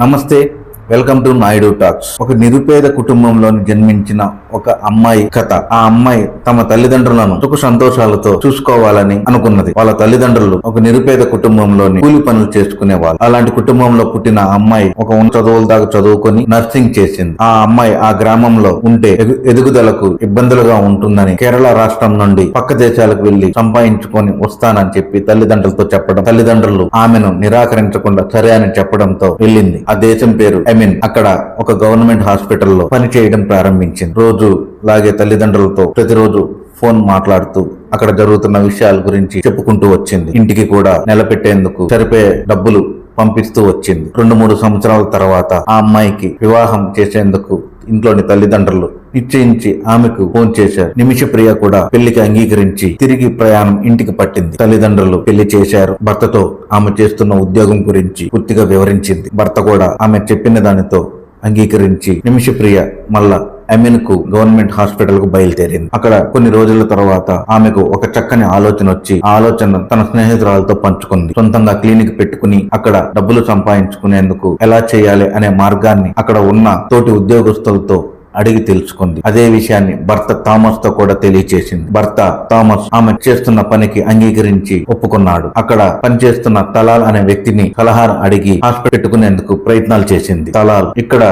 నమస్తే. Welcome to Naidu talks ఒక నిరుపేద కుటుంబంలో జన్మించిన ఒక అమ్మాయి కథ. ఆ అమ్మాయి తమ తల్లిదండ్రులను సుఖ సంతోషాలతో చూసుకోవాలని అనుకున్నది. వాళ్ళ తల్లిదండ్రులు ఒక నిరుపేద కుటుంబంలోని కూలి పనులు చేసుకునేవాళ్ళు అలాంటి కుటుంబంలో పుట్టిన అమ్మాయి ఒక ఉన్నత చదువుల దాకా చదువుకొని నర్సింగ్ చేసింది. ఆ అమ్మాయి ఆ గ్రామంలో ఉంటే ఎదుగుదలకు ఇబ్బందులుగా ఉంటుందని కేరళ రాష్ట్రం నుండి పక్క దేశాలకు వెళ్ళి సంపాదించుకొని వస్తానని చెప్పి తల్లిదండ్రులతో చెప్పడం తల్లిదండ్రులు ఆమెను నిరాకరించకుండా సరే అని చెప్పడంతో వెళ్ళింది. ఆ దేశం పేరు మీన్ అక్కడ ఒక గవర్నమెంట్ హాస్పిటల్లో పని చేయడం ప్రారంభించింది. రోజు లాగే తల్లిదండ్రులతో ప్రతిరోజు ఫోన్ మాట్లాడుతూ అక్కడ జరుగుతున్న విషయాల గురించి చెప్పుకుంటూ వచ్చింది. ఇంటికి కూడా నిలబెట్టేందుకు సరిపోయే డబ్బులు పంపిస్తూ వచ్చింది. రెండు మూడు సంవత్సరాల తర్వాత ఆ అమ్మాయికి వివాహం చేసేందుకు ఇంట్లోని తల్లిదండ్రులు నిశ్చయించి ఆమెకు ఫోన్ చేశారు. నిమిష ప్రియ కూడా పెళ్ళికి అంగీకరించి తిరిగి ప్రయాణం ఇంటికి పట్టింది. తల్లిదండ్రులు పెళ్ళి చేశారు. భర్తతో ఆమె చేస్తున్న ఉద్యోగం గురించి పూర్తిగా వివరించింది. భర్త కూడా ఆమె చెప్పిన దానితో అంగీకరించి నిమిష ప్రియ మళ్ళా అమీన్కు గవర్నమెంట్ హాస్పిటల్కు బయలుదేరింది. అక్కడ కొన్ని రోజుల తర్వాత ఆమెకు ఒక చక్కని ఆలోచన వచ్చి ఆ ఆలోచన తన స్నేహితురాలతో పంచుకుంది. సొంతంగా క్లినిక్ పెట్టుకుని అక్కడ డబ్బులు సంపాదించుకునేందుకు ఎలా చేయాలి అనే మార్గాన్ని అక్కడ ఉన్న తోటి ఉద్యోగస్తులతో అడిగి తెలుసుకుంది. అదే విషయాన్ని భర్త థామస్తో కూడా తెలియచేసింది. భర్త థామస్ ఆమె చేస్తున్న పనికి అంగీకరించి ఒప్పుకున్నాడు. అక్కడ పనిచేస్తున్న తలాల్ అనే వ్యక్తిని సలహా అడిగి హాస్పిటల్ పెట్టుకునేందుకు ప్రయత్నాలు చేసింది. తలాల్ ఇక్కడ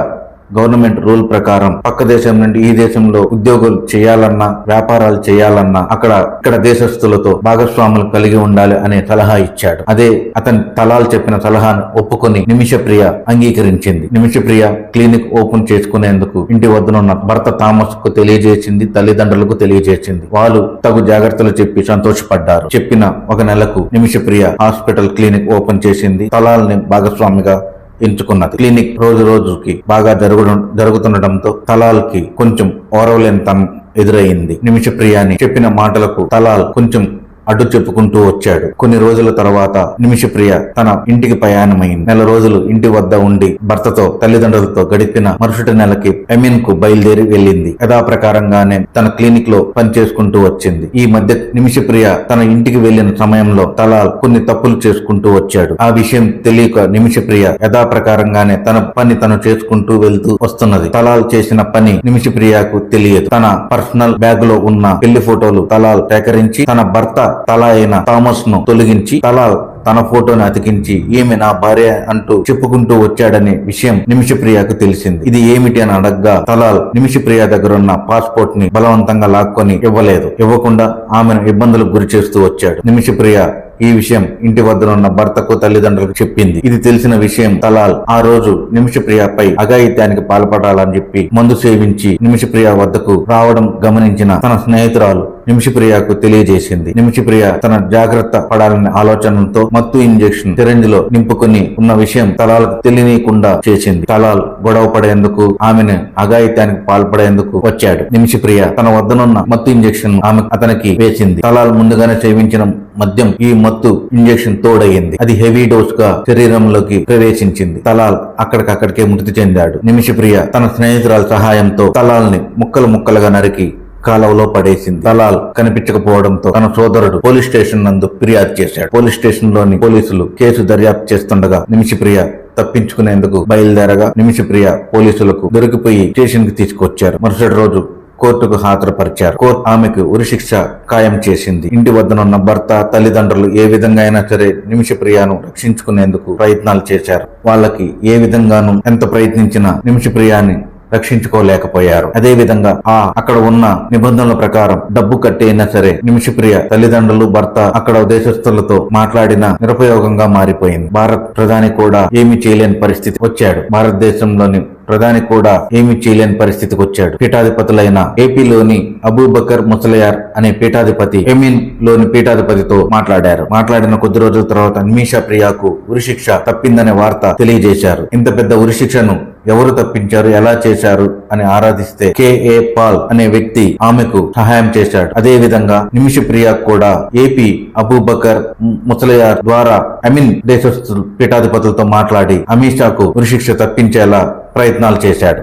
గవర్నమెంట్ రూల్ ప్రకారం పక్క దేశం నుండి ఈ దేశంలో ఉద్యోగులు చేయాలన్నా వ్యాపారాలు చేయాలన్నా అక్కడ ఇక్కడ దేశస్తులతో భాగస్వాములు కలిగి ఉండాలి అనే సలహా ఇచ్చాడు. అదే అతని తలాలు చెప్పిన సలహాను ఒప్పుకొని నిమిషప్రియ అంగీకరించింది. నిమిషప్రియ క్లినిక్ ఓపెన్ చేసుకునేందుకు ఇంటి వద్దనున్న భర్త థామస్కు తెలియజేసింది తల్లిదండ్రులకు తెలియజేసింది. వాళ్ళు తగు జాగ్రత్తలు చెప్పి సంతోషపడ్డారు. చెప్పిన ఒక నెలకు నిమిషప్రియ హాస్పిటల్ క్లినిక్ ఓపెన్ చేసింది. తలాల్ని భాగస్వామిగా ఎంచుకున్నది. క్లినిక్ రోజు రోజుకి బాగా జరగడం జరుగుతుండటంతో తలాల్కి కొంచెం ఓరవలేని తనం ఎదురయ్యింది నిమిషప్రియాని చెప్పిన మాటలకు తలాల్ కొంచెం అడ్డు చెప్పుకుంటూ వచ్చాడు. కొన్ని రోజుల తర్వాత నిమిషప్రియ తన ఇంటికి ప్రయాణమైంది. నెల రోజులు ఇంటి వద్ద ఉండి భర్తతో తల్లిదండ్రులతో గడిపిన మరుసటి నెలకి ఎమిన్కు బయలుదేరి వెళ్ళింది. యథాప్రకారంగానే తన క్లినిక్లో పనిచేసుకుంటూ వచ్చింది. ఈ మధ్య నిమిషప్రియ తన ఇంటికి వెళ్ళిన సమయంలో తలాల్ కొన్ని తప్పులు చేసుకుంటూ వచ్చాడు. ఆ విషయం తెలియక నిమిషప్రియ యథాప్రకారంగానే తన పని తను చేసుకుంటూ వెళ్తూ వస్తున్నది. తలాల్ చేసిన పని నిమిషప్రియకు తెలియదు. తన పర్సనల్ బ్యాగ్లో ఉన్న పెళ్ళి ఫోటోలు తలాల్ సేకరించి తన భర్త తల అయిన థామస్ను తొలగించి తల తన ఫోటోని అతికించి ఈమె నా భార్య అంటూ చెప్పుకుంటూ వచ్చాడనే విషయం నిమిషప్రియకు తెలిసింది. ఇది ఏమిటి అని అడగ్గా తలాల్ నిమిషప్రియ దగ్గర ఉన్న పాస్పోర్ట్ని బలవంతంగా లాక్కొని ఇవ్వలేదు. ఇవ్వకుండా ఆమెను ఇబ్బందులకు గురి చేస్తూ వచ్చాడు. నిమిషప్రియ ఈ విషయం ఇంటి వద్దనున్న భర్తకు తల్లిదండ్రులకు చెప్పింది. ఇది తెలిసిన విషయం. తలాల్ ఆ రోజు నిమిషప్రియపై అఘాయిత్యానికి పాల్పడాలని చెప్పి మందు సేవించి నిమిషప్రియ వద్దకు రావడం గమనించిన తన స్నేహితురాలు నిమిషప్రియకు తెలియజేసింది. నిమిషప్రియ తన జాగ్రత్త పడాలనే ఆలోచనతో మత్తు ఇంజెక్షన్ సిరంజ్లో నింపుకుని ఉన్న విషయం తలాలకు తెలియనీయకుండా చేసింది. తలాల్ గొడవ పడేందుకు ఆమెను అఘాయిత్యానికి పాల్పడేందుకు వచ్చాడు. నిమిషప్రియ తన వద్దనున్న మత్తు ఇంజెక్షన్ ఆమె అతనికి వేసింది. తలాల్ ముందుగానే సేవించిన మద్యం ఈ మత్తు ఇంజెక్షన్ తోడయ్యింది అది హెవీ డోస్గా శరీరంలోకి ప్రవేశించింది. తలాల్ అక్కడికక్కడికే మృతి చెందాడు. నిమిషప్రియ తన స్నేహితురాల సహాయంతో తలాల్ని ముక్కలు ముక్కలుగా నరికి కాలవలో పడేసింది. తలాల్ కనిపించకపోవడంతో తన సోదరుడు పోలీస్ స్టేషన్ నందు ఫిర్యాదు చేశాడు. పోలీస్ స్టేషన్లోని పోలీసులు కేసు దర్యాప్తు చేస్తుండగా నిమిషప్రియ తప్పించుకునేందుకు బయలుదేరగా నిమిషప్రియ పోలీసులకు దొరికిపోయి స్టేషన్కి తీసుకొచ్చారు. మరుసటి రోజు కోర్టుకు హాజరుపరిచారు. కోర్టు ఆమెకు ఉరిశిక్ష ఖాయం చేసింది. ఇంటి వద్దనున్న భర్త తల్లిదండ్రులు ఏ విధంగా అయినా సరే నిమిషప్రియను రక్షించుకునేందుకు ప్రయత్నాలు చేశారు. వాళ్ళకి ఏ విధంగానూ ఎంత ప్రయత్నించినా నిమిషప్రియాని రక్షించుకోలేకపోయారు. అదే విధంగా ఆ అక్కడ ఉన్న నిబంధనల ప్రకారం డబ్బు కట్టి అయినా సరే నిమిషప్రియ తల్లిదండ్రులు భర్త అక్కడ దేశస్తులతో మాట్లాడిన నిరుపయోగంగా మారిపోయింది. భారత్ ప్రధాని కూడా ఏమీ చేయలేని పరిస్థితి వచ్చాడు. భారతదేశంలోని ప్రధాని కూడా ఏమీ చేయలేని పరిస్థితికి వచ్చాడు. పీఠాధిపతులైన ఏపీలోని అబూబకర్ ముసలయార్ అనే పీఠాధిపతి ఎమిన్లోని పీఠాధిపతితో మాట్లాడారు. మాట్లాడిన కొద్ది రోజుల తర్వాత నిమిషా ప్రియాకు ఉరిశిక్ష తప్పిందనే వార్త తెలియజేశారు. ఇంత పెద్ద ఉరిశిక్షను ఎవరు తప్పించారు ఎలా చేశారు అని ఆరాధిస్తే కెఏ పాల్ అనే వ్యక్తి ఆమెకు సహాయం చేశాడు. అదే విధంగా నిమిష కూడా ఏపీ అబూబకర్ ముసలయార్ ద్వారా అమిన్ దేశస్థులు పీఠాధిపతులతో మాట్లాడి అమీషాకు ఉరిశిక్ష తప్పించేలా ప్రయత్నాలు చేశాడు.